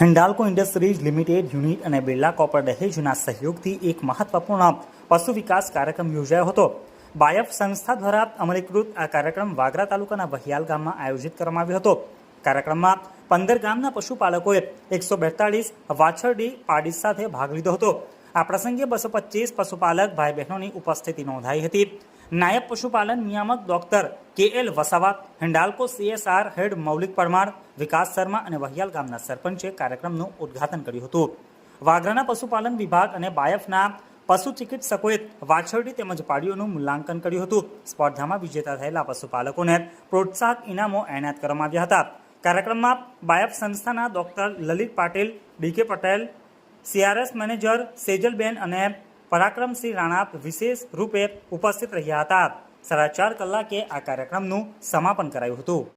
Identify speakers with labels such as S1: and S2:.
S1: Hindalco industries limited, unit અને Birla copper દહેજના સહયોગથી એક મહત્વપૂર્ણ પશુ વિકાસ કાર્યક્રમ યોજાયો હતો. બાયફ સંસ્થા દ્વારા અમલીકૃત આ કાર્યક્રમ વાગરા તાલુકાના વહિયાલ ગામમાં આયોજિત કરવામાં આવ્યો હતો. કાર્યક્રમમાં પંદર ગામના પશુપાલકોએ એકસો બેતાળીસ વાછરડી પાડી સાથે ભાગ લીધો હતો. આ પ્રસંગે બસો પચીસ પશુપાલક ભાઈ બહેનોની ઉપસ્થિતિ નોંધાઈ હતી. નાયબ પશુપાલન નિયામક doctor K L Vasava Hindalco CSR head Maulik Parmar, Vikas Sharma અને વહિયાલ ગામના સરપંચે કાર્યક્રમનું ઉદ્ઘાટન કર્યું હતું. વાગરાના પશુપાલન વિભાગ અને બાયફના પશુ ચિકિત્સકોએ વાછરડી તેમજ પાડીઓનું મૂલ્યાંકન કર્યું હતું. સ્પર્ધામાં વિજેતા થયેલા પશુપાલકોને પ્રોત્સાહક ઇનામો એનાયત કરવામાં આવ્યા હતા. કાર્યક્રમમાં બાયફ સંસ્થાના doctor Lalit Patil DK Patel CRS manager Sejalben અને પરાક્રમસિંહ રાણા વિશેષ રૂપે ઉપસ્થિત રહ્યા હતા. સાડા ચાર કલાકે આ કાર્યક્રમનું સમાપન કરાયું હતું.